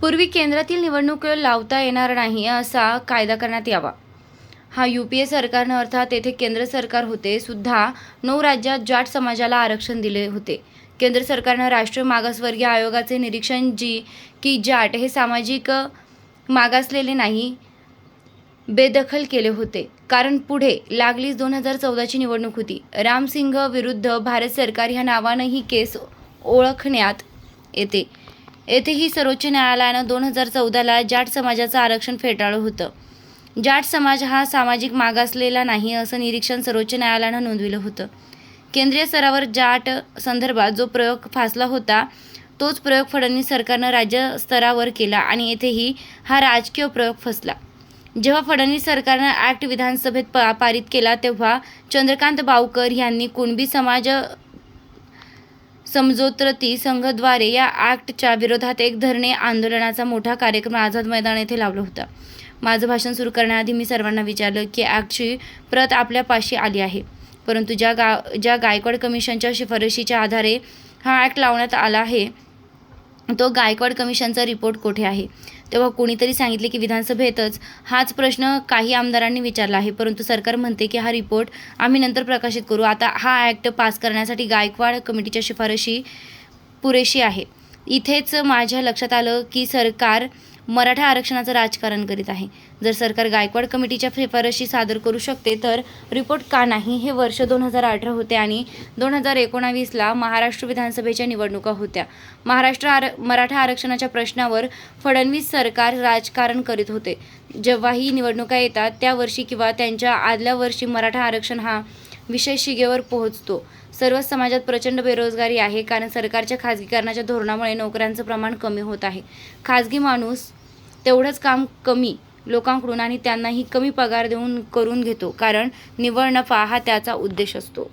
पूर्वी केंद्रातील निवडणूक लावता येणार नाही असा कायदा करण्यात यावा. हा यू पी ए सरकारनं अर्थात येथे केंद्र सरकार होते सुद्धा नऊ राज्यात जाट समाजाला आरक्षण दिले होते. केंद्र सरकारनं राष्ट्रीय मागासवर्गीय आयोगाचे निरीक्षण जी की जाट हे सामाजिक मागासलेले नाही बेदखल केले होते. कारण पुढे लागलीच दोन हजार चौदाची निवडणूक होती. रामसिंग विरुद्ध भारत सरकार ह्या नावानं ही केस ओळखण्यात येते. येथेही सर्वोच्च न्यायालयानं दोन हजार चौदाला जाट समाजाचं आरक्षण फेटाळलं होतं. जाट समाज हा सामाजिक मागासलेला नाही असं निरीक्षण सर्वोच्च न्यायालयानं नोंदविलं होतं. केंद्रीय स्तरावर जाट संदर्भात जो प्रयोग फासला होता तोच प्रयोग फडणवीस सरकारनं राज्य स्तरावर केला आणि येथेही हा राजकीय प्रयोग फसला. जेव्हा फडणवीस सरकारनं ॲक्ट विधानसभेत पारित केला तेव्हा चंद्रकांत बावकर यांनी कुणबी समाज समजोत्रती संघद्वारे या ॲक्टच्या विरोधात एक धरणे आंदोलनाचा मोठा कार्यक्रम आझाद मैदान येथे लावला होता. माझं भाषण सुरू करण्याआधी मी सर्वांना विचारलं की ॲक्टची प्रत आपल्या पाशी आली आहे. परंतु ज्या गा ज्या गायकवाड कमिशनच्या शिफारशीच्या आधारे हा ॲक्ट लावण्यात आला आहे तो गायकवाड कमिशनचा रिपोर्ट कुठे आहे? तेव्हा कोणीतरी सांगितले की विधानसभेतच हाच प्रश्न काही आमदारांनी विचारला आहे. परंतु सरकार म्हणते की हा रिपोर्ट आम्ही नंतर प्रकाशित करू. आता हा ॲक्ट पास करण्यासाठी गायकवाड कमिटीच्या शिफारशी पुरेशी आहे. इथेच माझ्या लक्षात आलं की सरकार मराठा आरक्षणाचं राजकारण करीत आहे. जर सरकार गायकवाड कमिटीच्या शिफारशी सादर करू शकते तर रिपोर्ट का नाही हे वर्ष दोन हजार अठरा होते आणि दोन हजार एकोणावीसला महाराष्ट्र विधानसभेच्या निवडणुका होत्या. महाराष्ट्र आर मराठा आरक्षणाच्या प्रश्नावर फडणवीस सरकार राजकारण करीत होते. जेव्हाही निवडणुका येतात त्या वर्षी किंवा त्यांच्या आदल्या वर्षी मराठा आरक्षण हा विषय शिगेवर पोहोचतो. सर्वच समाजात प्रचंड बेरोजगारी आहे कारण सरकारच्या खाजगीकरणाच्या धोरणामुळे नोकऱ्यांचं प्रमाण कमी होत आहे. खाजगी माणूस तेवढंच काम कमी लोकांकडून आणि त्यांनाही कमी पगार देऊन करून घेतो. कारण निव्वळ नफा हा त्याचा उद्देश असतो.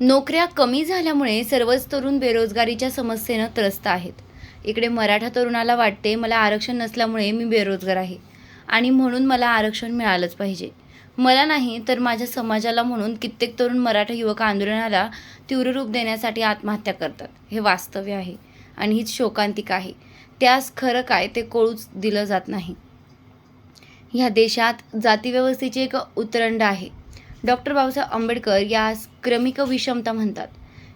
नोकऱ्या कमी झाल्यामुळे सर्वच तरुण बेरोजगारीच्या समस्येनं त्रस्त आहेत. इकडे मराठा तरुणाला वाटते मला आरक्षण नसल्यामुळे मी बेरोजगार आहे आणि म्हणून मला आरक्षण मिळालंच पाहिजे. मला नाही तर माझ्या समाजाला म्हणून कित्येक तरुण मराठा युवक आंदोलनाला तीव्र रूप देण्यासाठी आत्महत्या करतात. हे वास्तव्य आहे आणि हीच शोकांतिका आहे. त्यास खरं काय ते कळूच दिलं जात नाही. ह्या देशात जातीव्यवस्थेची एक उतरंड आहे. डॉक्टर बाबासाहेब आंबेडकर यास क्रमिक विषमता म्हणतात.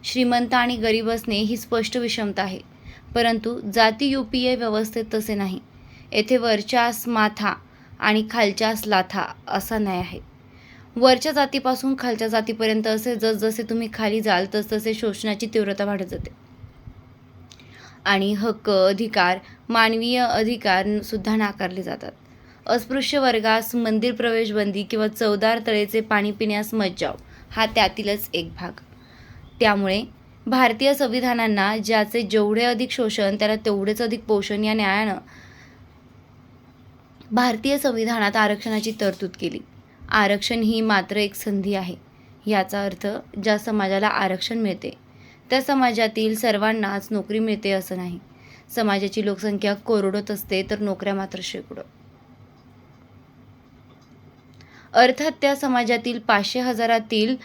श्रीमंत आणि गरीब असणे ही स्पष्ट विषमता आहे. परंतु जाती यू पी ए व्यवस्थेत तसे नाही. येथे वरच्यास माथा आणि खालच्यास लाथा असा न्याय आहे. वरच्या जातीपासून खालच्या जातीपर्यंत असे जसजसे तुम्ही खाली जाल तसतसे शोषणाची तीव्रता वाढत जाते. आणि हक्क अधिकार मानवीय अधिकार सुद्धा नाकारले जातात. अस्पृश्य वर्गास मंदिर प्रवेशबंदी किंवा चवदार तळेचे पाणी पिण्यास मज्जाव हा त्यातीलच एक भाग. त्यामुळे भारतीय संविधानांना ज्याचे जेवढे अधिक शोषण त्याला तेवढेच अधिक पोषण या न्यायानं भारतीय संविधानात आरक्षणाची तरतूद केली. आरक्षण ही मात्र एक संधी आहे. याचा अर्थ ज्या समाजाला आरक्षण मिळते त्या समाजातील सर्वांनाच नोकरी मिळते असं नाही. समाजाची लोकसंख्या कोरडत असते तर नोकऱ्या मात्र शेकडो. अर्थात त्या समाजातील पाचशे हजारातील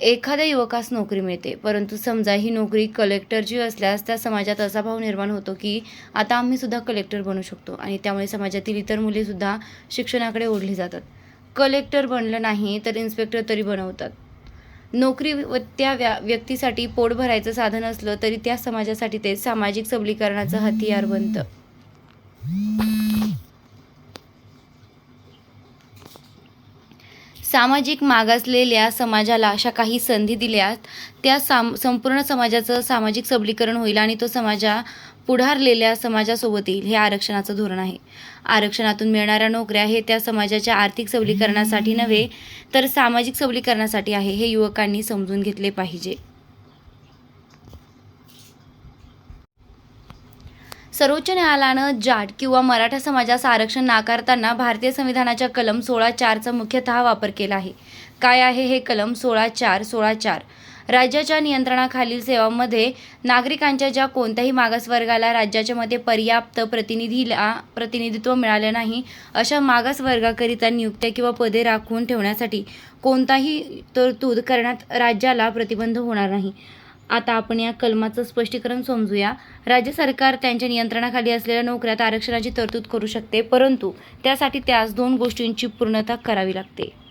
एखाद्या युवकास नोकरी मिळते. परंतु समजा ही नोकरी कलेक्टरची असल्यास त्या समाजात असा भाव निर्माण होतो की आता आम्ही सुद्धा कलेक्टर बनू शकतो आणि त्यामुळे समाजातील इतर मुलीसुद्धा शिक्षणाकडे ओढली जातात. कलेक्टर बनलं नाही तर इन्स्पेक्टर तरी बनवतात. नोकरी व त्या व्या व्यक्तीसाठी पोट भरायचं साधन असलं तरी त्या समाजासाठी ते सामाजिक सबलीकरणाचं हतियार बनतं. सामाजिक मागासलेल्या समाजाला अशा काही संधी दिल्यास त्या साम संपूर्ण समाजाचं सामाजिक सबलीकरण होईल आणि तो समाजा पुढारलेल्या समाजासोबत येईल हे आरक्षणाचं धोरण आहे. आरक्षणातून मिळणाऱ्या नोकऱ्या हे त्या समाजाच्या आर्थिक सबलीकरणासाठी नव्हे तर सामाजिक सबलीकरणासाठी आहे हे युवकांनी समजून घेतले पाहिजे. सर्वोच्च न्यायालयानं जाट किंवा मराठा समाजाचं आरक्षण नाकारताना भारतीय संविधानाच्या कलम सोळा चारचा मुख्यतः वापर केला आहे. काय आहे हे कलम सोळा चार सोळा चार? राज्याच्या नियंत्रणाखालील सेवांमध्ये नागरिकांच्या ज्या कोणत्याही मागासवर्गाला राज्याच्या मध्ये पर्याप्त प्रतिनिधीला प्रतिनिधित्व मिळाले नाही अशा मागासवर्गाकरिता नियुक्त्या किंवा पदे राखून ठेवण्यासाठी कोणताही तरतूद करण्यात राज्याला प्रतिबंध होणार नाही. आता आपण या कलमाचं स्पष्टीकरण समजूया. राज्य सरकार त्यांच्या नियंत्रणाखाली असलेल्या नोकऱ्यात आरक्षणाची तरतूद करू शकते परंतु त्यासाठी त्यास दोन गोष्टींची पूर्णता करावी लागते.